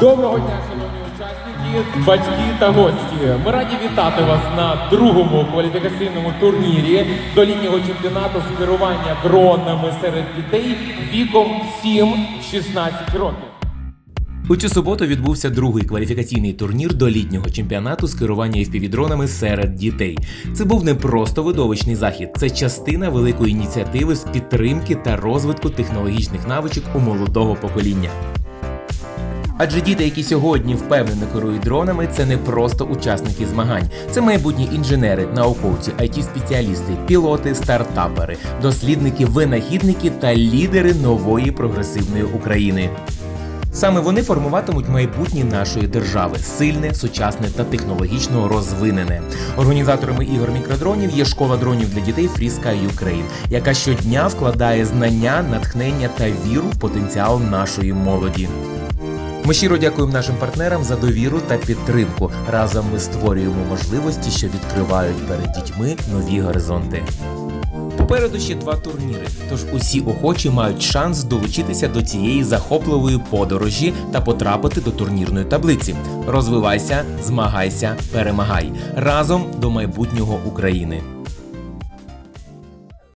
Доброго дня, шановні учасники, батьки та гості. Ми раді вітати вас на другому кваліфікаційному турнірі до літнього чемпіонату з керування дронами серед дітей віком 7-16 років. У цю суботу відбувся другий кваліфікаційний турнір до літнього чемпіонату з керування FPV-дронами серед дітей. Це був не просто видовищний захід, це частина великої ініціативи з підтримки та розвитку технологічних навичок у молодого покоління. Адже діти, які сьогодні впевнено керують дронами, це не просто учасники змагань, це майбутні інженери, науковці, it спеціалісти пілоти, стартапери, дослідники, винахідники та лідери нової прогресивної України. Саме вони формуватимуть майбутнє нашої держави сильне, сучасне та технологічно розвинене. Організаторами ігор мікродронів є школа дронів для дітей Free Ukraine, яка щодня вкладає знання, натхнення та віру в потенціал нашої молоді. Ми щиро дякуємо нашим партнерам за довіру та підтримку. Разом ми створюємо можливості, що відкривають перед дітьми нові горизонти. Попереду ще два турніри, тож усі охочі мають шанс долучитися до цієї захопливої подорожі та потрапити до турнірної таблиці. Розвивайся, змагайся, перемагай разом до майбутнього України.